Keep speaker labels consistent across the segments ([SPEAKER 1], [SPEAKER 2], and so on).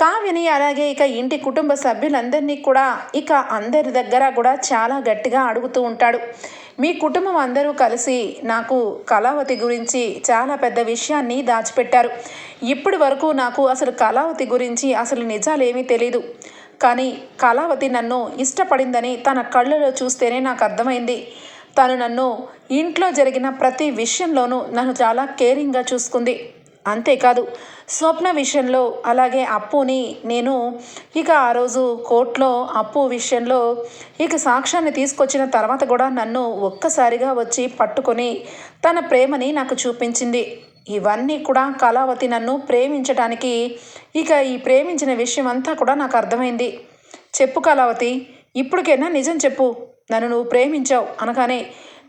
[SPEAKER 1] కావ్యని అలాగే ఇక ఇంటి కుటుంబ సభ్యులందరినీ కూడా ఇక అందరి దగ్గర కూడా చాలా గట్టిగా అడుగుతూ ఉంటాడు. మీ కుటుంబం అందరూ కలిసి నాకు కళావతి గురించి చాలా పెద్ద విషయాన్ని దాచిపెట్టారు. ఇప్పటి వరకు నాకు అసలు కళావతి గురించి అసలు నిజాలేమీ తెలీదు. కానీ కళావతి నన్ను ఇష్టపడిందని తన కళ్ళలో చూస్తేనే నాకు అర్థమైంది. తను నన్ను ఇంట్లో జరిగిన ప్రతి విషయంలోనూ నన్ను చాలా కేరింగ్గా చూసుకుంది. అంతేకాదు స్వప్న విషయంలో అలాగే అప్పుని నేను ఇక ఆ రోజు కోర్టులో అప్పు విషయంలో ఇక సాక్ష్యాన్ని తీసుకొచ్చిన తర్వాత కూడా నన్ను ఒక్కసారిగా వచ్చి పట్టుకొని తన ప్రేమని నాకు చూపించింది. ఇవన్నీ కూడా కళావతి నన్ను ప్రేమించడానికి ఇక ఈ ప్రేమించిన విషయం అంతా కూడా నాకు అర్థమైంది. చెప్పు కళావతి ఇప్పటికైనా నిజం చెప్పు. నన్ను నువ్వు ప్రేమించావు అనగానే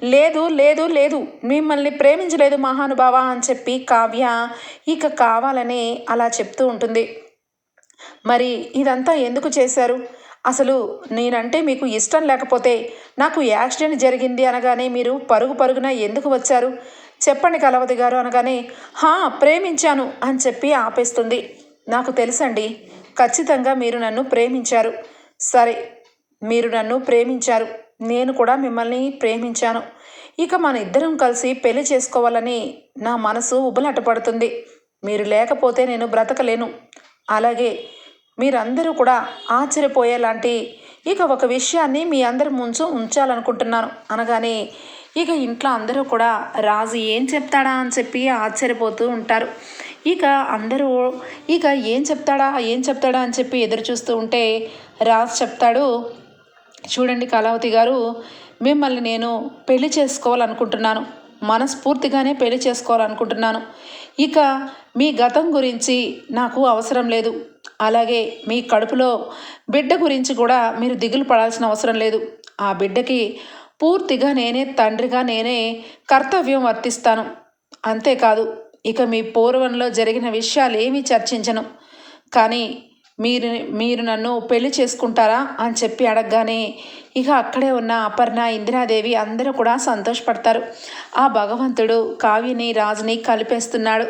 [SPEAKER 1] లేదు లేదు లేదు. మిమ్మల్ని ప్రేమించలేదు మహానుభావ అని చెప్పి కావ్య ఇక కావాలని అలా చెప్తూ ఉంటుంది. మరి ఇదంతా ఎందుకు చేశారు? అసలు నేనంటే మీకు ఇష్టం లేకపోతే నాకు యాక్సిడెంట్ జరిగింది అనగానే మీరు పరుగు పరుగున ఎందుకు వచ్చారు? చెప్పండి కలవతి గారు అనగానే హా ప్రేమించాను అని చెప్పి ఆపేస్తుంది. నాకు తెలుసండి ఖచ్చితంగా మీరు నన్ను ప్రేమించారు. సరే మీరు నన్ను ప్రేమించారు. నేను కూడా మిమ్మల్ని ప్రేమించాను. ఇక మన ఇద్దరం కలిసి పెళ్ళి చేసుకోవాలని నా మనసు ఉబలటపడుతుంది. మీరు లేకపోతే నేను బ్రతకలేను. అలాగే మీరందరూ కూడా ఆశ్చర్యపోయేలాంటి ఇక ఒక విషయాన్ని మీ అందరి ముంచు ఉంచాలనుకుంటున్నాను. అనగానే ఇక ఇంట్లో అందరూ కూడా రాజు ఏం చెప్తాడా అని చెప్పి ఆశ్చర్యపోతూ ఉంటారు. ఇక అందరూ ఇక ఏం చెప్తాడా ఏం చెప్తాడా అని చెప్పి ఎదురు చూస్తూ ఉంటే రాజు చెప్తాడు చూడండి కళావతి గారు మిమ్మల్ని నేను పెళ్ళి చేసుకోవాలనుకుంటున్నాను. మనస్ఫూర్తిగానే పెళ్ళి చేసుకోవాలనుకుంటున్నాను. ఇక మీ గతం గురించి నాకు అవసరం లేదు. అలాగే మీ కడుపులో బిడ్డ గురించి కూడా మీరు దిగులు పడాల్సిన అవసరం లేదు. ఆ బిడ్డకి పూర్తిగా నేనే తండ్రిగా నేనే కర్తవ్యం వర్తిస్తాను. అంతేకాదు ఇక మీ పూర్వంలో జరిగిన విషయాలు ఏమీ చర్చించను. కానీ మీరు మీరు నన్ను పెళ్ళి చేసుకుంటారా అని చెప్పి అడగగానే ఇక అక్కడే ఉన్న అపర్ణ ఇందిరాదేవి అందరూ కూడా సంతోషపడతారు. ఆ భగవంతుడు కావ్యని రాజుని కలిపేస్తున్నాడు.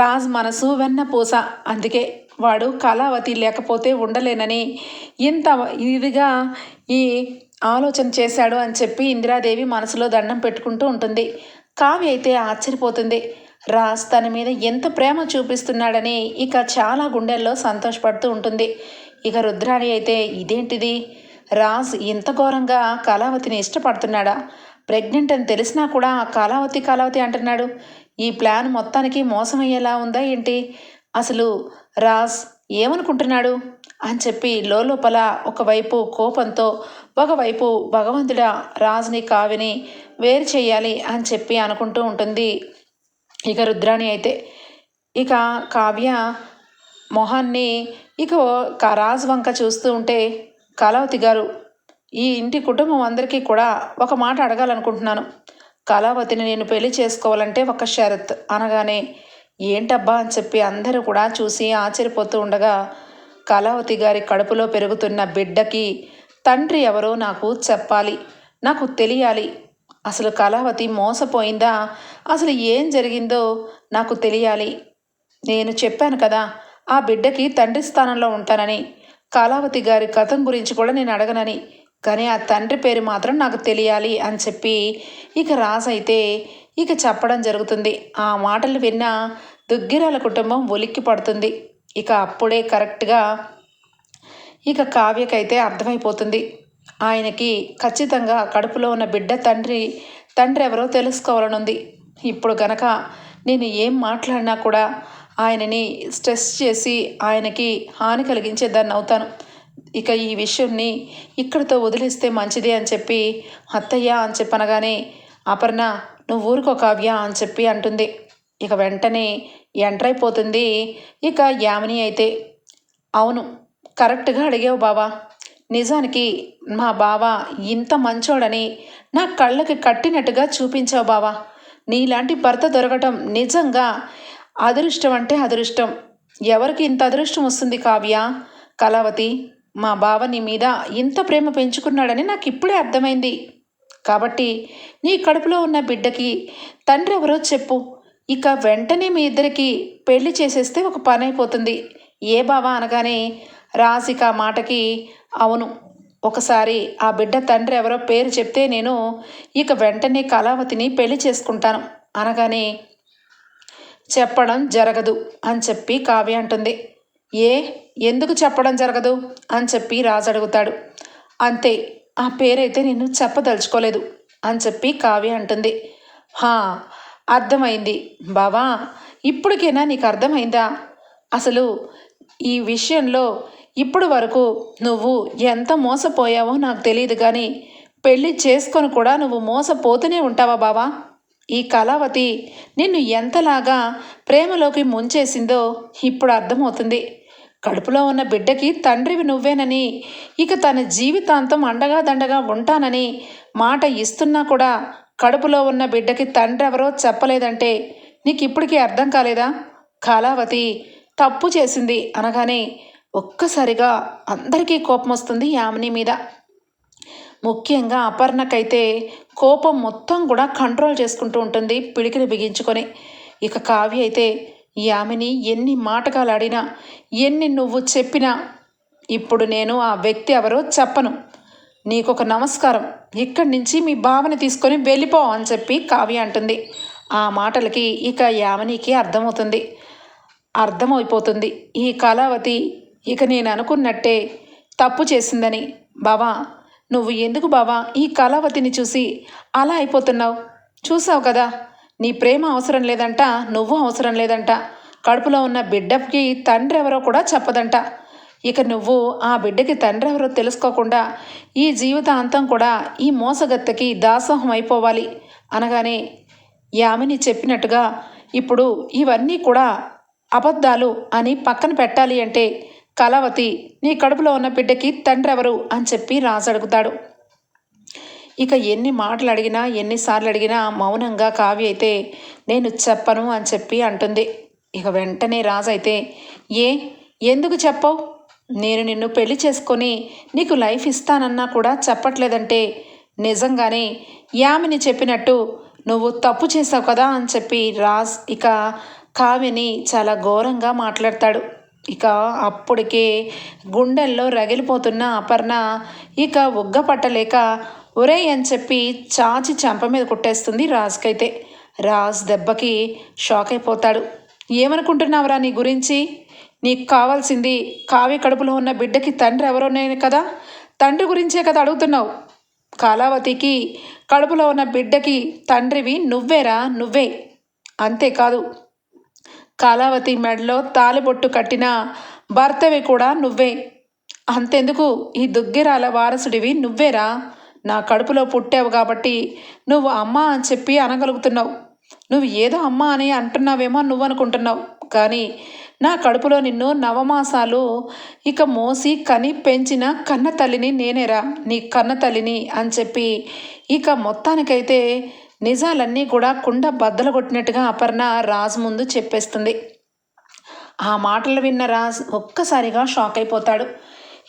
[SPEAKER 1] రాజ్ మనసు వెన్నపూస అందుకే వాడు కళావతి లేకపోతే ఉండలేనని ఇంత ఇదిగా ఈ ఆలోచన చేశాడు అని చెప్పి ఇందిరాదేవి మనసులో దండం పెట్టుకుంటూ ఉంటుంది. కావ్య అయితే ఆశ్చర్యపోతుంది. రాజ్ తన మీద ఎంత ప్రేమ చూపిస్తున్నాడని ఇక చాలా గుండెల్లో సంతోషపడుతూ ఉంటుంది. ఇక రుద్రాణి అయితే ఇదేంటిది? రాజ్ ఇంత ఘోరంగా కళావతిని ఇష్టపడుతున్నాడా? ప్రెగ్నెంట్ అని తెలిసినా కూడా కళావతి కళావతి అంటున్నాడు. ఈ ప్లాన్ మొత్తానికి మోసమయ్యేలా ఉందా ఏంటి? అసలు రాజ్ ఏమనుకుంటున్నాడు? అని చెప్పి లోపల ఒకవైపు కోపంతో ఒకవైపు భగవంతుడా రాజ్ని కావిని వేరు చేయాలి అని చెప్పి అనుకుంటూ ఉంటుంది ఇక రుద్రాణి అయితే ఇక కావ్య మొహాన్ని ఇక రాజు వంక చూస్తూ ఉంటే కళావతి గారు ఈ ఇంటి కుటుంబం అందరికీ కూడా ఒక మాట అడగాలనుకుంటున్నాను. కళావతిని నేను పెళ్ళి చేసుకోవాలంటే ఒక షరత్ అనగానే ఏంటబ్బా అని చెప్పి అందరూ కూడా చూసి ఆశ్చర్యపోతూ ఉండగా కళావతి గారి కడుపులో పెరుగుతున్న బిడ్డకి తండ్రి ఎవరో నాకు చెప్పాలి నాకు తెలియాలి అసలు కళావతి మోసపోయిందా? అసలు ఏం జరిగిందో నాకు తెలియాలి. నేను చెప్పాను కదా ఆ బిడ్డకి తండ్రి స్థానంలో ఉంటానని. కళావతి గారి కథం గురించి కూడా నేను అడగనని. కానీ ఆ తండ్రి పేరు మాత్రం నాకు తెలియాలి అని చెప్పి ఇక రాజైతే ఇక చెప్పడం జరుగుతుంది. ఆ మాటలు విన్న దుగ్గిరాల కుటుంబం ఒలిక్కి పడుతుంది. ఇక అప్పుడే కరెక్ట్గా ఇక కావ్యకైతే అర్థమైపోతుంది. ఆయనకి ఖచ్చితంగా కడుపులో ఉన్న బిడ్డ తండ్రి తండ్రి ఎవరో తెలుసుకోవాలనుంది. ఇప్పుడు గనక నేను ఏం మాట్లాడినా కూడా ఆయనని స్ట్రెస్ చేసి ఆయనకి హాని కలిగించేదాన్ని అవుతాను. ఇక ఈ విషయంని ఇక్కడితో వదిలేస్తే మంచిది అని చెప్పి అత్తయ్య అని చెప్పనగానే అపర్ణ నువ్వు ఊరుకో కావ్య అని చెప్పి అంటుంది. ఇక వెంటనే ఎంటర్ అయిపోతుంది ఇక యామిని అయితే అవును కరెక్ట్గా అడిగావు బావా. నిజానికి మా బావ ఇంత మంచోడని నా కళ్ళకి కట్టినట్టుగా చూపించావు బావా. నీలాంటి భర్త దొరకటం నిజంగా అదృష్టం అంటే అదృష్టం. ఎవరికి ఇంత అదృష్టం వస్తుంది కావ్య? కళావతి మా బావ నీ మీద ఇంత ప్రేమ పెంచుకున్నాడని నాకు ఇప్పుడే అర్థమైంది. కాబట్టి నీ కడుపులో ఉన్న బిడ్డకి తండ్రి ఎవరో చెప్పు. ఇక వెంటనే మీ ఇద్దరికి పెళ్ళి చేసేస్తే ఒక పని అయిపోతుంది ఏ బావా అనగానే రాసిక మాటకి అవును ఒకసారి ఆ బిడ్డ తండ్రి ఎవరో పేరు చెప్తే నేను ఇక వెంటనే కళావతిని పెళ్ళి చేసుకుంటాను అనగానే చెప్పడం జరగదు అని చెప్పి కావ్య అంటుంది. ఏ? ఎందుకు చెప్పడం జరగదు? అని చెప్పి రాజు అడుగుతాడు. అంతే ఆ పేరైతే నేను చెప్పదలుచుకోలేదు అని చెప్పి కావ్య అంటుంది. హా అర్థమైంది. బావా ఇప్పటికైనా నీకు అర్థమైందా? అసలు ఈ విషయంలో ఇప్పుడు వరకు నువ్వు ఎంత మోసపోయావో నాకు తెలియదు కానీ పెళ్ళి చేసుకొని కూడా నువ్వు మోసపోతూనే ఉంటావా బావా? ఈ కళావతి నిన్ను ఎంతలాగా ప్రేమలోకి ముంచేసిందో ఇప్పుడు అర్థమవుతుంది. కడుపులో ఉన్న బిడ్డకి తండ్రివి నువ్వేనని ఇక తన జీవితాంతం అండగా దండగా ఉంటానని మాట ఇస్తున్నా కూడా కడుపులో ఉన్న బిడ్డకి తండ్రి ఎవరో చెప్పలేదంటే నీకు ఇప్పటికీ అర్థం కాలేదా? కళావతి తప్పు చేసింది అనగానే ఒక్కసారిగా అందరికీ కోపం వస్తుంది యామిని మీద. ముఖ్యంగా అపర్ణకైతే కోపం మొత్తం కూడా కంట్రోల్ చేసుకుంటూ ఉంటుంది పిడికిని బిగించుకొని. ఇక కావ్య అయితే యామిని ఎన్ని మాటకాలాడినా ఎన్ని నువ్వు చెప్పినా ఇప్పుడు నేను ఆ వ్యక్తి ఎవరో చెప్పను. నీకొక నమస్కారం ఇక్కడి నుంచి మీ భావన తీసుకొని వెళ్ళిపో అని చెప్పి కావ్య అంటుంది. ఆ మాటలకి ఇక యామినికి అర్థమవుతుంది. అర్థమైపోతుంది. ఈ కళావతి ఇక నేను అనుకున్నట్టే తప్పు చేసిందని. బావా నువ్వు ఎందుకు బావా ఈ కళావతిని చూసి అలా అయిపోతున్నావు? చూసావు కదా నీ ప్రేమ అవసరం లేదంట నువ్వు అవసరం లేదంట. కడుపులో ఉన్న బిడ్డకి తండ్రి ఎవరో కూడా చెప్పదంట. ఇక నువ్వు ఆ బిడ్డకి తండ్రి ఎవరో తెలుసుకోకుండా ఈ జీవితాంతం కూడా ఈ మోసగత్తకి దాసోహం అయిపోవాలి. అనగానే యామిని చెప్పినట్టుగా ఇప్పుడు ఇవన్నీ కూడా అబద్ధాలు అని పక్కన పెట్టాలి అంటే కళావతి నీ కడుపులో ఉన్న బిడ్డకి తండ్రి ఎవరు? అని చెప్పి రాజు అడుగుతాడు. ఇక ఎన్ని మాటలు అడిగినా ఎన్నిసార్లు అడిగినా మౌనంగా కావ్య అయితే నేను చెప్పను అని చెప్పి అంటుంది. ఇక వెంటనే రాజు అయితే ఏ ఎందుకు చెప్పవు? నేను నిన్ను పెళ్ళి చేసుకొని నీకు లైఫ్ ఇస్తానన్నా కూడా చెప్పట్లేదంటే నిజంగానే యామిని చెప్పినట్టు నువ్వు తప్పు చేసావు కదా అని చెప్పి రాజ్ ఇక కావ్యని చాలా ఘోరంగా మాట్లాడతాడు. ఇక అప్పటికే గుండెల్లో రగిలిపోతున్న అపర్ణ ఇక ఉగ్గ పట్టలేక ఒరే అని చెప్పి చాచి చెంప మీద కొట్టేస్తుంది రాజుకైతే. రాజ్ దెబ్బకి షాక్ అయిపోతాడు. ఏమనుకుంటున్నావురా నీ గురించి? నీకు కావాల్సింది కావి కడుపులో ఉన్న బిడ్డకి తండ్రి ఎవరో నేను కదా? తండ్రి గురించే కదా అడుగుతున్నావు. కాలావతికి కడుపులో ఉన్న బిడ్డకి తండ్రివి నువ్వేరా? నువ్వే. అంతేకాదు కాలావతి మెడలో తాలిబొట్టు కట్టిన భర్తవి కూడా నువ్వే. అంతెందుకు? ఈ దుగ్గిరాల వారసుడివి నువ్వేరా? నా కడుపులో పుట్టావు కాబట్టి నువ్వు అమ్మ అని చెప్పి అనగలుగుతున్నావు. నువ్వు ఏదో అమ్మ అని అంటున్నావేమో నువ్వు అనుకుంటున్నావు కానీ నా కడుపులో నిన్ను నవమాసాలు ఇక మోసి కని పెంచిన కన్న తల్లిని నేనేరా. నీ కన్న తల్లిని అని చెప్పి ఇక మొత్తానికైతే నిజాలన్నీ కూడా కుండ బద్దలు కొట్టినట్టుగా అపర్ణ రాజు ముందు చెప్పేస్తుంది. ఆ మాటలు విన్న రాజ్ ఒక్కసారిగా షాక్ అయిపోతాడు.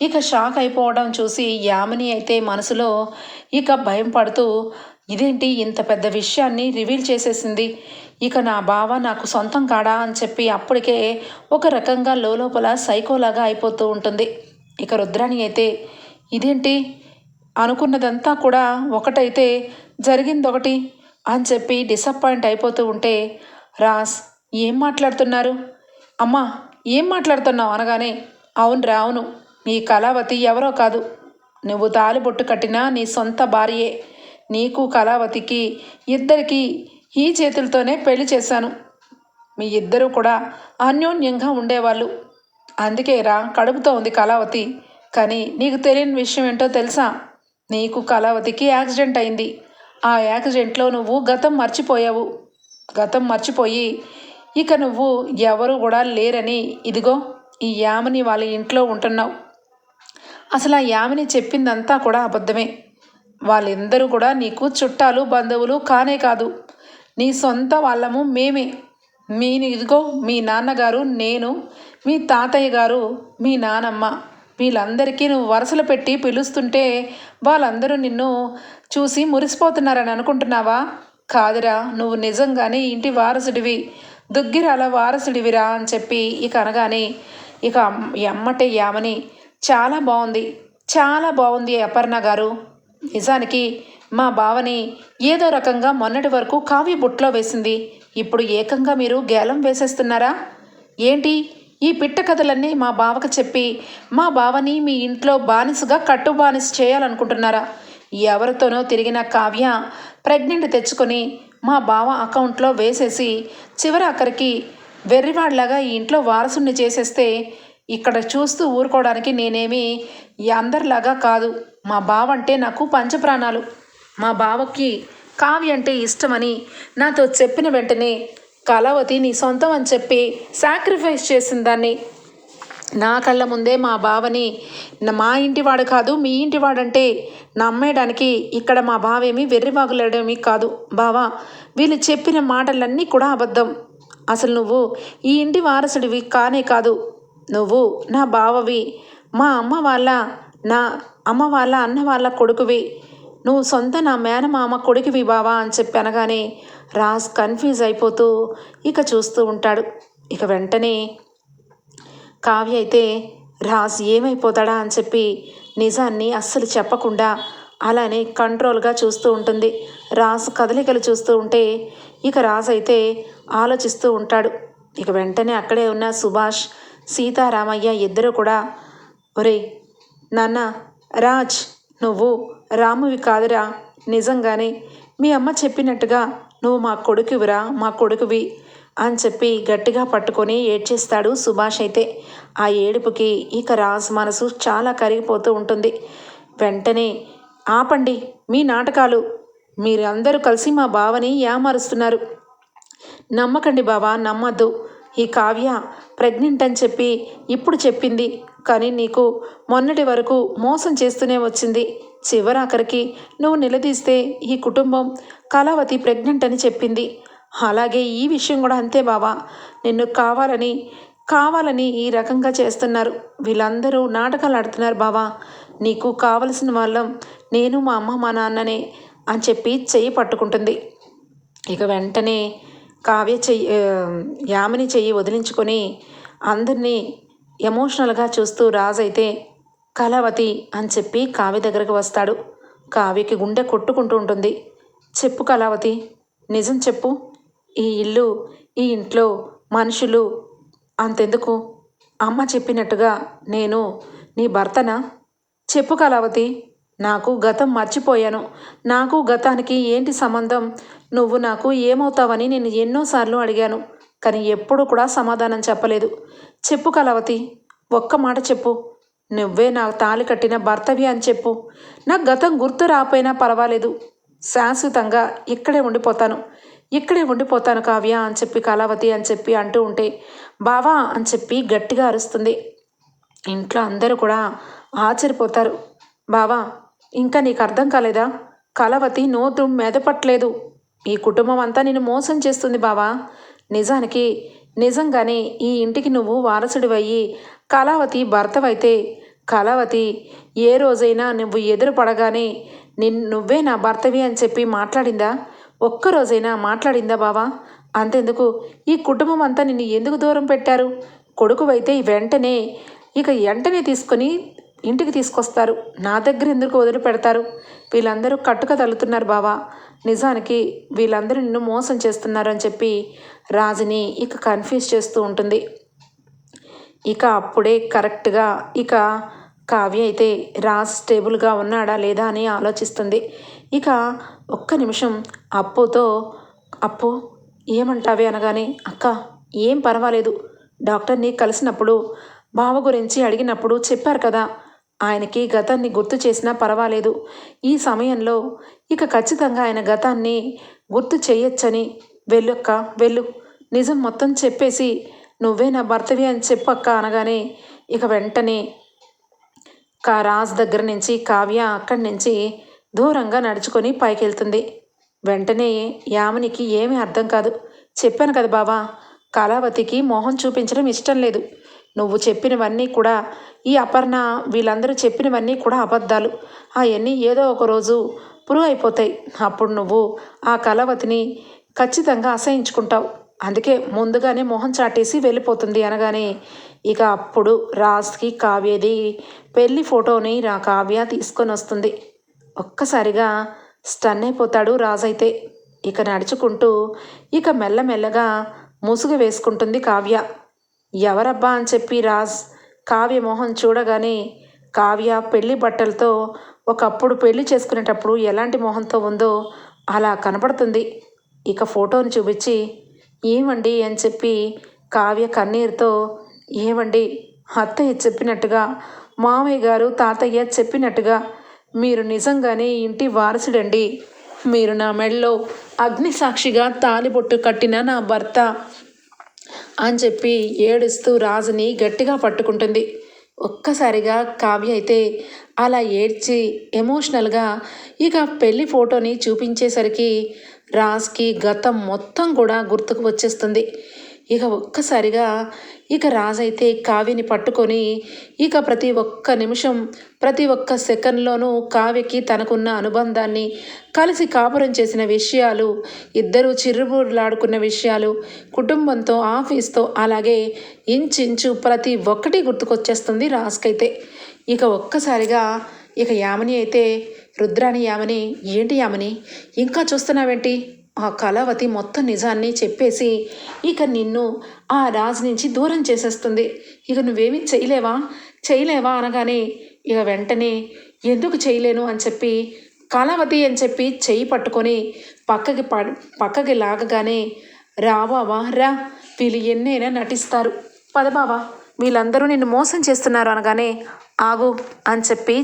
[SPEAKER 1] ఇక షాక్ అయిపోవడం చూసి యామిని అయితే మనసులో ఇక భయం పడుతూ ఇదేంటి ఇంత పెద్ద విషయాన్ని రివీల్ చేసేసింది? ఇక నా బావ నాకు సొంతం కాడా? అని చెప్పి అప్పటికే ఒక రకంగా లోపల సైకోలాగా అయిపోతూ ఉంటుంది. ఇక రుద్రాణి అయితే ఇదేంటి? అనుకున్నదంతా కూడా ఒకటైతే జరిగిందొకటి. అని చెప్పి డిసప్పాయింట్ అయిపోతూ ఉంటే రాస్ ఏం మాట్లాడుతున్నారు? అమ్మా ఏం మాట్లాడుతున్నావు? అనగానే అవునురా అవును. నీ కళావతి ఎవరో కాదు. నువ్వు తాలిబొట్టు కట్టినా నీ సొంత భార్యే. నీకు కళావతికి ఇద్దరికి ఈ చేతులతోనే పెళ్ళి చేశాను. మీ ఇద్దరూ కూడా అన్యోన్యంగా ఉండేవాళ్ళు. అందుకే రా కడుపుతో ఉంది కళావతి. కానీ నీకు తెలియని విషయం ఏంటో తెలుసా? నీకు కళావతికి యాక్సిడెంట్ అయింది. ఆ యాక్సిడెంట్లో నువ్వు గతం మర్చిపోయావు. గతం మర్చిపోయి ఇక నువ్వు ఎవరు కూడా లేరని ఇదిగో ఈ యామిని వాళ్ళ ఇంట్లో ఉంటున్నావు. అసలు ఆ యామిని చెప్పిందంతా కూడా అబద్ధమే. వాళ్ళందరూ కూడా నీకు చుట్టాలు బంధువులు కానే కాదు. నీ సొంత వాళ్ళము మేమే. మీ ఇదిగో మీ నాన్నగారు నేను మీ తాతయ్య గారు మీ నానమ్మ. వీళ్ళందరికీ నువ్వు వరుసలు పెట్టి పిలుస్తుంటే వాళ్ళందరూ నిన్ను చూసి మురిసిపోతున్నారని అనుకుంటున్నావా? కాదురా నువ్వు నిజంగానే ఇంటి వారసుడివి. దుగ్గిరాల వారసుడివిరా అని చెప్పి ఇక అనగానే ఇక ఎమ్మటే యామని చాలా బాగుంది చాలా బాగుంది అపర్ణ గారు. నిజానికి మా బావని ఏదో రకంగా మొన్నటి వరకు కావి బుట్లో వేసింది. ఇప్పుడు ఏకంగా మీరు గేలం వేసేస్తున్నారా? ఏంటి? ఈ పిట్ట కథలన్నీ మా బావకు చెప్పి మా బావని మీ ఇంట్లో బానిసగా కట్టు బానిస చేయాలనుకుంటున్నారా? ఎవరితోనో తిరిగిన కావ్య ప్రెగ్నెంట్ తెచ్చుకొని మా బావ అకౌంట్లో వేసేసి చివరి అక్కడికి వెర్రివాడిలాగా ఈ ఇంట్లో వారసుని చేసేస్తే ఇక్కడ చూస్తూ ఊరుకోవడానికి నేనేమి అందరిలాగా కాదు. మా బావ అంటే నాకు పంచప్రాణాలు. మా బావకి కావ్య అంటే ఇష్టమని నాతో చెప్పిన వెంటనే కళావతి నీ సొంతం అని చెప్పి సాక్రిఫైస్ చేసిన దాన్ని నా కళ్ళ ముందే మా బావని మా ఇంటి వాడు కాదు మీ ఇంటి వాడంటే నమ్మేయడానికి ఇక్కడ మా బావేమి వెర్రివాగులేడేమి కాదు. బావా వీళ్ళు చెప్పిన మాటలన్నీ కూడా అబద్ధం. అసలు నువ్వు ఈ ఇంటి వారసుడివి కానే కాదు. నువ్వు నా బావవి. మా అమ్మ వాళ్ళ నా అమ్మ వాళ్ళ అన్న వాళ్ళ కొడుకువి. నువ్వు సొంత నా మేనమామ కొడుకువి బావా అని చెప్పి అనగానే రాజ్ కన్ఫ్యూజ్ అయిపోతూ ఇక చూస్తూ ఉంటాడు. ఇక వెంటనే కావ్య అయితే రాజ్ ఏమైపోతాడా అని చెప్పి నిజాన్ని అస్సలు చెప్పకుండా అలానే కంట్రోల్గా చూస్తూ ఉంటుంది. రాజ్ కదలికలు చూస్తూ ఉంటే ఇక రాజ్ అయితే ఆలోచిస్తూ ఉంటాడు. ఇక వెంటనే అక్కడే ఉన్న సుభాష్ సీతారామయ్య ఇద్దరు కూడా ఒరే నాన్న రాజ్ నువ్వు రామువి కాదురా. నిజంగానే మీ అమ్మ చెప్పినట్టుగా నువ్వు మా కొడుకువిరా మా కొడుకువి. అని చెప్పి గట్టిగా పట్టుకొని ఏడ్చేస్తాడు సుభాష్ అయితే. ఆ ఏడుపుకి ఇక రాజ్ మనసు చాలా కరిగిపోతూ ఉంటుంది. వెంటనే ఆపండి మీ నాటకాలు. మీరందరూ కలిసి మా బావని ఏమారుస్తున్నారు? నమ్మకండి బావా నమ్మద్దు. ఈ కావ్య ప్రెగ్నెంట్ అని చెప్పి ఇప్పుడు చెప్పింది. కానీ నీకు మొన్నటి వరకు మోసం చేస్తూనే వచ్చింది. చివరాఖరికి నువ్వు నిలదీస్తే ఈ కుటుంబం కళావతి ప్రెగ్నెంట్ అని చెప్పింది. అలాగే ఈ విషయం కూడా అంతే బావా. నిన్ను కావాలని కావాలని ఈ రకంగా చేస్తున్నారు. వీళ్ళందరూ నాటకాలు ఆడుతున్నారు బావా. నీకు కావలసిన వాళ్ళం నేను మా అమ్మ మా నాన్ననే అని చెప్పి చెయ్యి పట్టుకుంటుంది. ఇక వెంటనే కావ్య చెయ్యి యామిని చెయ్యి వదిలించుకొని అందరినీ ఎమోషనల్గా చూస్తూ రాజు అయితే కళావతి అని చెప్పి కావ్య దగ్గరకు వస్తాడు. కావ్యకి గుండె కొట్టుకుంటూ ఉంటుంది. చెప్పు కళావతి నిజం చెప్పు. ఈ ఇల్లు ఈ ఇంట్లో మనుషులు అంతెందుకు? అమ్మ చెప్పినట్టుగా నేను నీ భర్తనా? చెప్పు కళావతి. నాకు గతం మర్చిపోయాను. నాకు గతానికి ఏంటి సంబంధం? నువ్వు నాకు ఏమవుతావని నేను ఎన్నోసార్లు అడిగాను కానీ ఎప్పుడు కూడా సమాధానం చెప్పలేదు. చెప్పు కళావతి. ఒక్క మాట చెప్పు. నువ్వే నాకు తాళి కట్టిన భర్తవి అని చెప్పు. నా గతం గుర్తు రాపోయినా పర్వాలేదు. శాశ్వతంగా ఇక్కడే ఉండిపోతాను. ఇక్కడే ఉండిపోతాను కావ్య అని చెప్పి కళావతి అని చెప్పి అంటూ ఉంటే బావా అని చెప్పి గట్టిగా అరుస్తుంది. ఇంట్లో అందరూ కూడా ఆశ్చర్యపోతారు. బావా ఇంకా నీకు అర్థం కాలేదా? కళావతి నోటు మెదపట్లేదు. ఈ కుటుంబం అంతా నిన్ను మోసం చేస్తుంది బావా. నిజానికి నిజంగానే ఈ ఇంటికి నువ్వు వారసుడివయ్యి. కళావతి భర్తవైతే కళావతి ఏ రోజైనా నువ్వు ఎదురు పడగానే నిన్ నువ్వే నా భర్తవి అని చెప్పి మాట్లాడిందా? ఒక్క రోజైనా మాట్లాడిందా బావా? అంతెందుకు? ఈ కుటుంబం అంతా నిన్ను ఎందుకు దూరం పెట్టారు? కొడుకువైతే వెంటనే ఇక వెంటనే తీసుకొని ఇంటికి తీసుకొస్తారు. నా దగ్గర ఎందుకు వదిలిపెడతారు? వీళ్ళందరూ కట్టుక తల్లుతున్నారు బావా. నిజానికి వీళ్ళందరూ నిన్ను మోసం చేస్తున్నారు అని చెప్పి రాజుని ఇక కన్ఫ్యూజ్ చేస్తూ ఉంటుంది. ఇక అప్పుడే కరెక్ట్గా ఇక కావ్య అయితే రాజ్ స్టేబుల్గా ఉన్నాడా లేదా అని ఆలోచిస్తుంది. ఇక ఒక్క నిమిషం అప్పుతో అప్పు ఏమంటావే అనగానే అక్క ఏం పర్వాలేదు. డాక్టర్ని కలిసినప్పుడు బావ గురించి అడిగినప్పుడు చెప్పారు కదా ఆయనకి గతాన్ని గుర్తు చేసినా పర్వాలేదు. ఈ సమయంలో ఇక ఖచ్చితంగా ఆయన గతాన్ని గుర్తు చేయొచ్చని వెళ్ళొక్క వెళ్ళు. నిజం మొత్తం చెప్పేసి నువ్వే నా భర్తవి అని చెప్పక్క అనగానే ఇక వెంటనే కా రాజ్ దగ్గర నుంచి కావ్య అక్కడి నుంచి దూరంగా నడుచుకొని పైకెళ్తుంది. వెంటనే యామినికి ఏమీ అర్థం కాదు. చెప్పాను కదా బావా కళావతికి మొహం చూపించడం ఇష్టం లేదు. నువ్వు చెప్పినవన్నీ కూడా ఈ అపర్ణ వీళ్ళందరూ చెప్పినవన్నీ కూడా అబద్ధాలు. అవన్నీ ఏదో ఒక రోజు ప్రూవ్ అయిపోతాయి. అప్పుడు నువ్వు ఆ కళావతిని ఖచ్చితంగా అసహించుకుంటావు. అందుకే ముందుగానే మొహం చాటేసి వెళ్ళిపోతుంది అనగానే ఇక అప్పుడు రాజ్కి కావ్యది పెళ్ళి ఫోటోని నా కావ్య తీసుకొని వస్తుంది. ఒక్కసారిగా స్టన్ అయిపోతాడు రాజైతే. అయితే ఇక నడుచుకుంటూ ఇక మెల్లమెల్లగా ముసుగు వేసుకుంటుంది కావ్య. ఎవరబ్బా అని చెప్పి రాజ్ కావ్య మొహం చూడగానే కావ్య పెళ్ళి బట్టలతో ఒకప్పుడు పెళ్ళి చేసుకునేటప్పుడు ఎలాంటి మొహంతో ఉందో అలా కనపడుతుంది. ఇక ఫోటోని చూపించి ఏమండి అని చెప్పి కావ్య కన్నీరుతో ఏమండి అత్తయ్య చెప్పినట్టుగా మామయ్య గారు తాతయ్య చెప్పినట్టుగా మీరు నిజంగానే ఇంటి వారసుడండి. మీరు నా మెడలో అగ్నిసాక్షిగా తాలిబొట్టు కట్టిన నా భర్త అని చెప్పి ఏడుస్తూ రాజుని గట్టిగా పట్టుకుంటుంది. ఒక్కసారిగా కావ్య అయితే అలా ఏడ్చి ఎమోషనల్గా ఇక పెళ్ళి ఫోటోని చూపించేసరికి రాజ్కి గతం మొత్తం కూడా గుర్తుకు వచ్చేస్తుంది. ఇక ఒక్కసారిగా ఇక రాజైతే కావ్యని పట్టుకొని ఇక ప్రతి ఒక్క నిమిషం ప్రతి ఒక్క సెకండ్లోనూ కావ్యకి తనకున్న అనుబంధాన్ని కలిసి కాపురం చేసిన విషయాలు ఇద్దరూ చిరుబుర్లాడుకున్న విషయాలు కుటుంబంతో ఆఫీస్తో అలాగే ఇంచించు ప్రతి ఒక్కటి గుర్తుకొచ్చేస్తుంది రాజుకైతే. ఇక ఒక్కసారిగా ఇక యామిని అయితే రుద్రాణి యామని ఏంటి యామని? ఇంకా చూస్తున్నావేంటి? ఆ కళావతి మొత్తం నిజాన్ని చెప్పేసి ఇక నిన్ను ఆ రాజు నుంచి దూరం చేసేస్తుంది. ఇక నువ్వేమీ చేయలేవా? చేయలేవా అనగానే ఇక వెంటనే ఎందుకు చేయలేను అని చెప్పి కళావతి అని చెప్పి చెయ్యి పట్టుకొని పక్కకి ప పక్కకి లాగగానే రా బావా రా. వీళ్ళు ఎన్నైనా నటిస్తారు. పద బావా వీళ్ళందరూ నిన్ను మోసం చేస్తున్నారు అనగానే ఆగు అని చెప్పి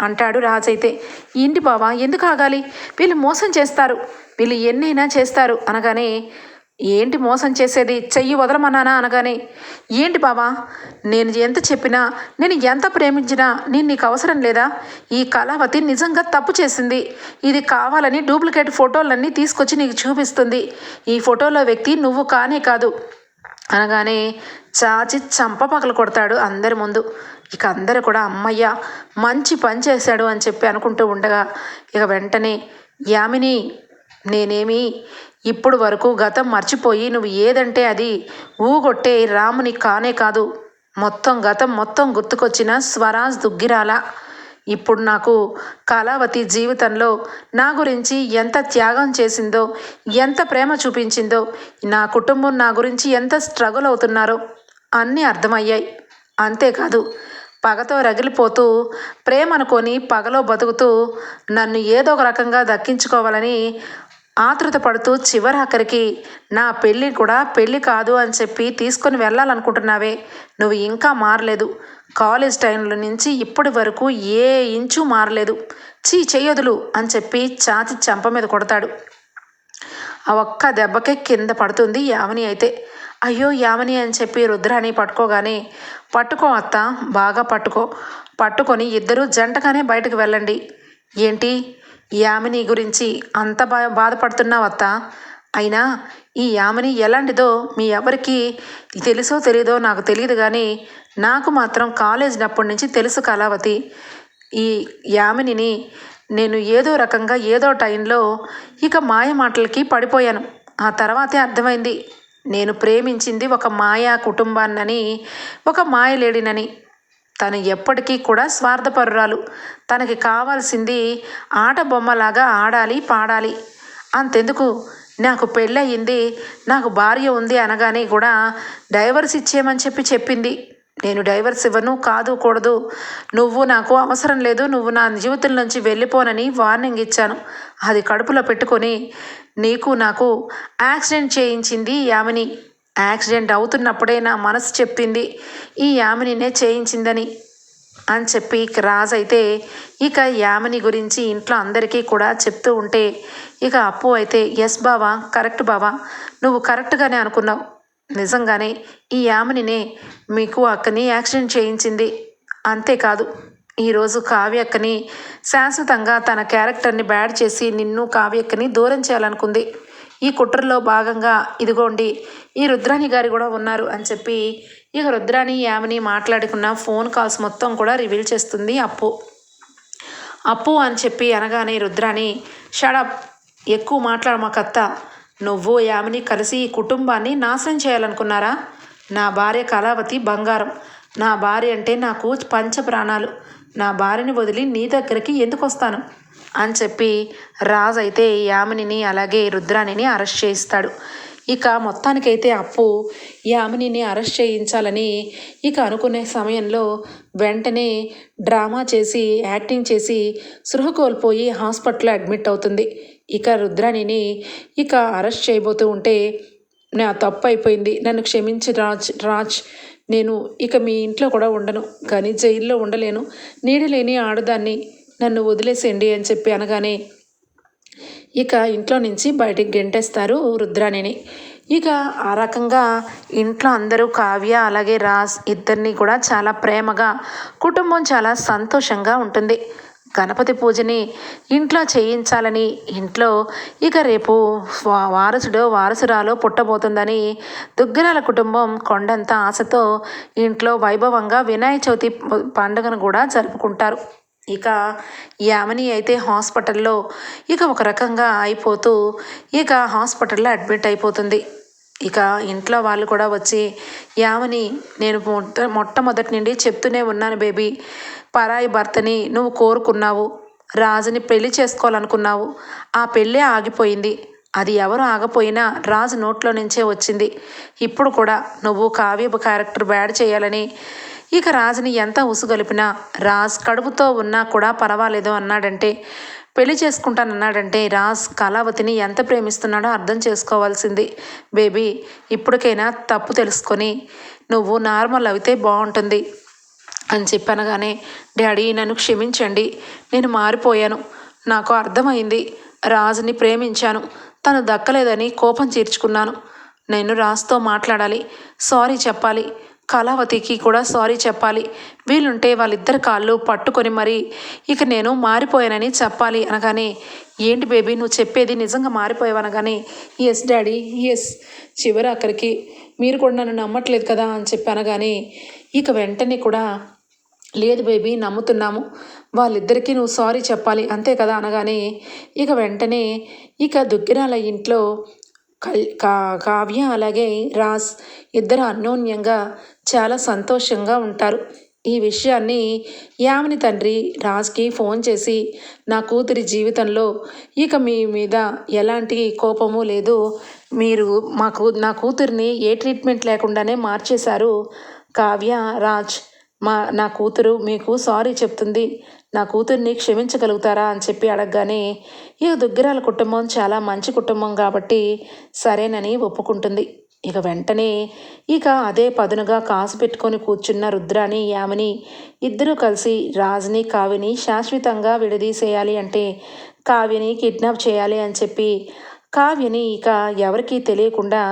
[SPEAKER 1] అంటాడు రాజైతే. ఏంటి బావా ఎందుకు ఆగాలి? వీళ్ళు మోసం చేస్తారు. వీళ్ళు ఎన్నైనా చేస్తారు అనగానే ఏంటి మోసం చేసేది? చెయ్యి వదలమన్నానా అనగానే ఏంటి బావా నేను ఎంత చెప్పినా నేను ఎంత ప్రేమించినా నేను నీకు అవసరం లేదా? ఈ కళావతి నిజంగా తప్పు చేసింది. ఇది కావాలని డూప్లికేట్ ఫోటోలన్నీ తీసుకొచ్చి నీకు చూపిస్తుంది. ఈ ఫోటోలో వ్యక్తి నువ్వు కానే కాదు అనగానే చాచి చంప పగలు కొడతాడు అందరి ముందు. ఇక అందరూ కూడా అమ్మయ్య మంచి పని చేశాడు అని చెప్పి అనుకుంటూ ఉండగా ఇక వెంటనే యామిని నేనేమి ఇప్పుడు వరకు గతం మర్చిపోయి నువ్వు ఏదంటే అది ఊగొట్టే రాముని కానే కాదు. మొత్తం గతం మొత్తం గుర్తుకొచ్చిన స్వరాజ్ దుగ్గిరాల. ఇప్పుడు నాకు కళావతి జీవితంలో నా గురించి ఎంత త్యాగం చేసిందో ఎంత ప్రేమ చూపించిందో నా కుటుంబం నా గురించి ఎంత స్ట్రగుల్ అవుతున్నారో అన్నీ అర్థమయ్యాయి. అంతేకాదు పగతో రగిలిపోతూ ప్రేమ అనుకొని పగలో బతుకుతూ నన్ను ఏదో ఒక రకంగా దక్కించుకోవాలని ఆతృత పడుతూ చివరాఖరికి నా పెళ్ళి కూడా పెళ్ళి కాదు అని చెప్పి తీసుకొని వెళ్ళాలనుకుంటున్నావే. నువ్వు ఇంకా మారలేదు. కాలేజ్ టైంలో నుంచి ఇప్పటి వరకు ఏ ఇంచు మారలేదు. చీ చెయ్యొదులు అని చెప్పి ఛాతి చెంప మీద కొడతాడు. ఆ ఒక్క దెబ్బకే కింద పడుతుంది యామిని అయితే. అయ్యో యామిని అని చెప్పి రుద్రాని పట్టుకోగానే పట్టుకో అత్త బాగా పట్టుకో. పట్టుకొని ఇద్దరూ జంటగానే బయటకు వెళ్ళండి. ఏంటి? యామిని గురించి అంత బా బాధపడుతున్నావు అత్త. అయినా ఈ యామిని ఎలాంటిదో మీ ఎవరికి తెలుసో తెలీదో నాకు తెలియదు కానీ నాకు మాత్రం కాలేజీనప్పటి నుంచి తెలుసు కళావతి ఈ యామినిని నేను ఏదో రకంగా ఏదో టైంలో ఇక మాయ మాటలకి పడిపోయాను. ఆ తర్వాతే అర్థమైంది. నేను ప్రేమించింది ఒక మాయా కుటుంబాన్నని ఒక మాయలేడినని. తను ఎప్పటికీ కూడా స్వార్థపరురాలు. తనకి కావాల్సింది ఆట బొమ్మలాగా ఆడాలి పాడాలి. అంతెందుకు? నాకు పెళ్ళయింది నాకు భార్య ఉంది అనగానే కూడా డైవర్స్ ఇచ్చేయమని చెప్పి చెప్పింది. నేను డైవర్స్ ఇవ్వను కాదు కూడదు. నువ్వు నాకు అవసరం లేదు నువ్వు నా జీవితం నుంచి వెళ్ళిపోనని వార్నింగ్ ఇచ్చాను. అది కడుపులో పెట్టుకొని నీకు నాకు యాక్సిడెంట్ చేయించింది యామిని. యాక్సిడెంట్ అవుతున్నప్పుడే నా మనసు చెప్పింది ఈ యామినినే చేయించిందని అని చెప్పి రాజు అయితే ఇక యామిని గురించి ఇంట్లో అందరికీ కూడా చెప్తూ ఉంటే ఇక అప్పు అయితే ఎస్ బావా కరెక్ట్ బావా నువ్వు కరెక్ట్గానే అనుకున్నావు. నిజంగానే ఈ యామినినే మీకు అక్కని యాక్సిడెంట్ చేయించింది. అంతేకాదు ఈరోజు కావ్యక్కని శాశ్వతంగా తన క్యారెక్టర్ని బ్యాడ్ చేసి నిన్ను కావ్యక్కని దూరం చేయాలనుకుంది. ఈ కుట్రలో భాగంగా ఇదిగోండి ఈ రుద్రాణి గారు కూడా ఉన్నారు అని చెప్పి ఇక రుద్రాణి యామిని మాట్లాడుకున్న ఫోన్ కాల్స్ మొత్తం కూడా రివీల్ చేస్తుంది అప్పు. అప్పు అని చెప్పి అనగానే రుద్రాణి షడప్ ఎక్కువ మాట్లాడమాకత్త. నువ్వు యామిని కలిసి ఈ కుటుంబాన్ని నాశనం చేయాలనుకున్నారా? నా భార్య కళావతి బంగారం. నా భార్య అంటే నాకు పంచ ప్రాణాలు నా భార్యని వదిలి నీ దగ్గరికి ఎందుకు వస్తాను? అని చెప్పి రాజ్ అయితే యామినిని అలాగే రుద్రాణిని అరెస్ట్ చేయిస్తాడు. ఇక మొత్తానికైతే అప్పు యామినిని అరెస్ట్ చేయించాలని ఇక అనుకునే సమయంలో వెంటనే డ్రామా చేసి యాక్టింగ్ చేసి సృహ కోల్పోయి హాస్పిటల్లో అడ్మిట్ అవుతుంది. ఇక రుద్రాణిని ఇక అరెస్ట్ చేయబోతూ ఉంటే నా తప్పు అయిపోయింది. నన్ను క్షమించి రాజ్ రాజ్. నేను ఇక మీ ఇంట్లో కూడా ఉండను కానీ జైల్లో ఉండలేను. నీడలేని ఆడదాన్ని నన్ను వదిలేసేయండి అని చెప్పి అనగానే ఇక ఇంట్లో నుంచి బయటికి గెంటేస్తారు రుద్రాణిని. ఇక ఆ రకంగా ఇంట్లో అందరూ కావ్య అలాగే రాజ్ ఇద్దరిని కూడా చాలా ప్రేమగా కుటుంబం చాలా సంతోషంగా ఉంటుంది. గణపతి పూజని ఇంట్లో చేయించాలని ఇంట్లో ఇక రేపు వా- వారసుడో వారసురాలో పుట్టబోతుందని దుగ్గరాల కుటుంబం కొండంత ఆశతో ఇంట్లో వైభవంగా వినాయక చవితి పండుగను కూడా జరుపుకుంటారు. ఇక యామిని అయితే హాస్పిటల్లో ఇక ఒక రకంగా అయిపోతూ ఇక హాస్పిటల్లో అడ్మిట్ అయిపోతుంది. ఇక ఇంట్లో వాళ్ళు కూడా వచ్చి యామని నేను మొట్ట మొట్టమొదటి నుండి చెప్తూనే ఉన్నాను బేబీ. పరాయి భర్తని నువ్వు కోరుకున్నావు. రాజుని పెళ్ళి చేసుకోవాలనుకున్నావు. ఆ పెళ్ళే ఆగిపోయింది. అది ఎవరు ఆగపోయినా రాజు నోట్లో నుంచే వచ్చింది. ఇప్పుడు కూడా నువ్వు కావ్య క్యారెక్టర్ బ్యాడ్ చేయాలని ఇక రాజుని ఎంత ఉసుగొలిపినా రాజ్ కడుపుతో ఉన్నా కూడా పర్వాలేదు అన్నాడంటే పెళ్ళి చేసుకుంటానన్నాడంటే రాజ్ కళావతిని ఎంత ప్రేమిస్తున్నాడో అర్థం చేసుకోవాల్సింది. బేబీ ఇప్పటికైనా తప్పు తెలుసుకొని నువ్వు నార్మల్ అయితే బాగుంటుంది. అని చెప్పనగానే డాడీ నన్ను క్షమించండి. నేను మారిపోయాను. నాకు అర్థమైంది. రాజుని ప్రేమించాను. తను దక్కలేదని కోపం తీర్చుకున్నాను. నేను రాజుతో మాట్లాడాలి. సారీ చెప్పాలి. కళావతికి కూడా సారీ చెప్పాలి. వీలుంటే వాళ్ళిద్దరి కాళ్ళు పట్టుకొని మరి ఇక నేను మారిపోయానని చెప్పాలి అనగానే ఏంటి బేబీ నువ్వు చెప్పేది నిజంగా మారిపోయావు అనగానే ఎస్ డాడీ ఎస్ చివరి అక్కడికి మీరు కూడా నన్ను నమ్మట్లేదు కదా అని చెప్పి అనగానే ఇక వెంటనే కూడా లేదు బేబీ నమ్ముతున్నాము. వాళ్ళిద్దరికీ నువ్వు సారీ చెప్పాలి. అంతే కదా అనగానే ఇక వెంటనే ఇక దుగ్గిరాల ఇంట్లో కల్ కా కావ్య అలాగే రాజ్ ఇద్దరు అన్యోన్యంగా చాలా సంతోషంగా ఉంటారు. ఈ విషయాన్ని యామిని తండ్రి రాజ్కి ఫోన్ చేసి నా కూతురి జీవితంలో ఇక మీ మీద ఎలాంటి కోపము లేదు. మీరు మాకు నా కూతురిని ఏ ట్రీట్మెంట్ లేకుండానే మార్చేశారు కావ్య రాజ్. మా నా కూతురు మీకు సారీ చెప్తుంది. నా కూతుర్ని క్షమించగలుగుతారా అని చెప్పి అడగగానే ఇక దుగ్గిరాల కుటుంబం చాలా మంచి కుటుంబం కాబట్టి సరేనని ఒప్పుకుంటుంది. ఇక వెంటనే ఇక అదే పదునుగా కాసు పెట్టుకొని కూర్చున్న రుద్రాని యామిని ఇద్దరూ కలిసి రాజుని కావ్యని శాశ్వతంగా విడదీసేయాలి అంటే కావ్యని కిడ్నాప్ చేయాలి అని చెప్పి కావ్యని ఇక ఎవరికీ తెలియకుండా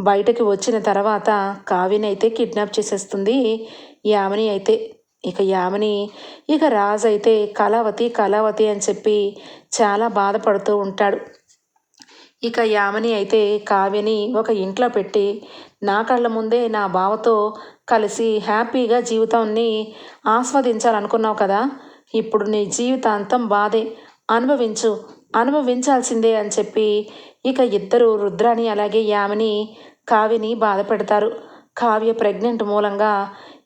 [SPEAKER 1] బయటకి వచ్చిన తర్వాత కావ్యని అయితే కిడ్నాప్ చేసేస్తుంది. యామిని అయితే ఇక యామిని ఇక రాజు అయితే కళావతి కళావతి అని చెప్పి చాలా బాధపడుతూ ఉంటాడు. ఇక యామిని అయితే కావ్యని ఒక ఇంట్లో పెట్టి నా కళ్ళ ముందే నా బావతో కలిసి హ్యాపీగా జీవితాన్ని ఆస్వాదించాలనుకున్నావు కదా ఇప్పుడు నీ జీవితాంతం బాధే. అనుభవించు అనుభవించాల్సిందే అని చెప్పి ఇక ఇద్దరు రుద్రాని అలాగే యామిని కావిని బాధ పెడతారు కావ్య ప్రెగ్నెంట్ మూలంగా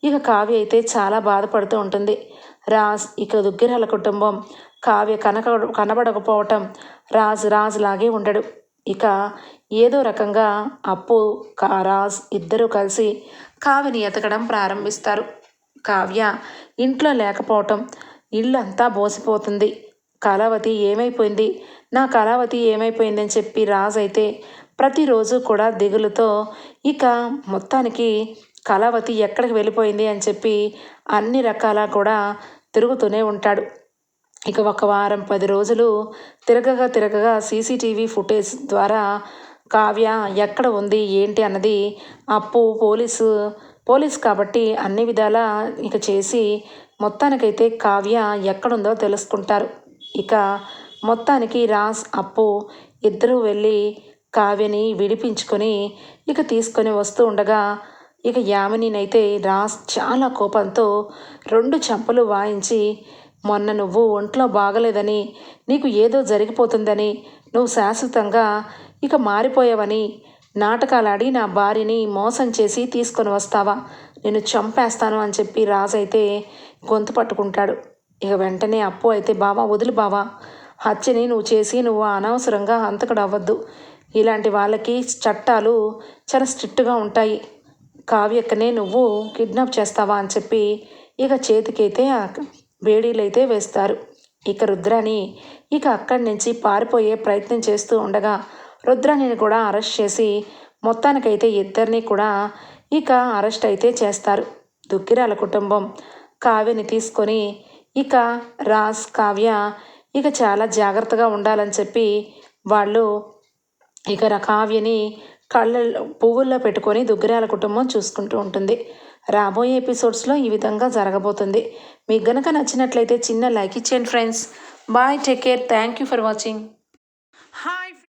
[SPEAKER 1] ఇక కావ్య అయితే చాలా బాధపడుతూ ఉంటుంది. రాజ్ ఇక దుగ్గిరాల కుటుంబం కావ్య కనక కనబడకపోవటం రాజ్ రాజ్ లాగే ఉండడు. ఇక ఏదో రకంగా అప్పు కా రాజ్ ఇద్దరూ కలిసి కావ్యని ఎతకడం ప్రారంభిస్తారు. కావ్య ఇంట్లో లేకపోవటం ఇల్లు అంతా బోసిపోతుంది. కళావతి ఏమైపోయింది? నా కళావతి ఏమైపోయిందని చెప్పి రాజ్ అయితే ప్రతిరోజు కూడా దిగులుతో ఇక మొత్తానికి కళావతి ఎక్కడికి వెళ్ళిపోయింది అని చెప్పి అన్ని రకాల కూడా తిరుగుతూనే ఉంటాడు. ఇక ఒక వారం పది రోజులు తిరగగా తిరగగా సీసీటీవీ ఫుటేజ్ ద్వారా కావ్య ఎక్కడ ఉంది ఏంటి అన్నది అప్పు పోలీసు పోలీస్ కాబట్టి అన్ని విధాలా ఇక చేసి మొత్తానికైతే కావ్య ఎక్కడుందో తెలుసుకుంటారు. ఇక మొత్తానికి రాస్ అప్పు ఇద్దరూ వెళ్ళి కావ్యని విడిపించుకొని ఇక తీసుకొని వస్తూ ఉండగా ఇక యామినినైతే రాస్ చాలా కోపంతో రెండు చెంపలు వాయించి మొన్న నువ్వు ఒంట్లో బాగలేదని నీకు ఏదో జరిగిపోతుందని నువ్వు శాశ్వతంగా ఇక మారిపోయావని నాటకాలాడి నా భార్యని మోసం చేసి తీసుకొని వస్తావా నేను చంపేస్తాను అని చెప్పి రాజు అయితే గొంతు పట్టుకుంటాడు. ఇక వెంటనే అప్పు అయితే బావా వదిలి బావా హత్యని నువ్వు చేసి నువ్వు అనవసరంగా హంతకుడు అవ్వద్దు ఇలాంటి వాళ్ళకి చట్టాలు చాలా స్ట్రిక్ట్గా ఉంటాయి. కావ్యక్కనే నువ్వు కిడ్నాప్ చేస్తావా అని చెప్పి ఇక చేతికైతే వేడీలైతే వేస్తారు. ఇక రుద్రాని ఇక అక్కడి నుంచి పారిపోయే ప్రయత్నం చేస్తూ ఉండగా రుద్రాణిని కూడా అరెస్ట్ చేసి మొత్తానికైతే ఇద్దరిని కూడా ఇక అరెస్ట్ అయితే చేస్తారు. దుక్కిరాల కుటుంబం కావ్యని తీసుకొని ఇక రాజ్ కావ్య ఇక చాలా జాగ్రత్తగా ఉండాలని చెప్పి వాళ్ళు ఇక ర- కావ్యని పువ్వుల్లో పెట్టుకొని దుగ్గిరాల కుటుంబం చూసుకుంటూ ఉంటుంది. రాబోయే ఎపిసోడ్స్లో ఈ విధంగా జరగబోతుంది. మీకు గనక నచ్చినట్లయితే చిన్న లైక్ ఇచ్చేయండి friends. Bye take care. Thank you for watching.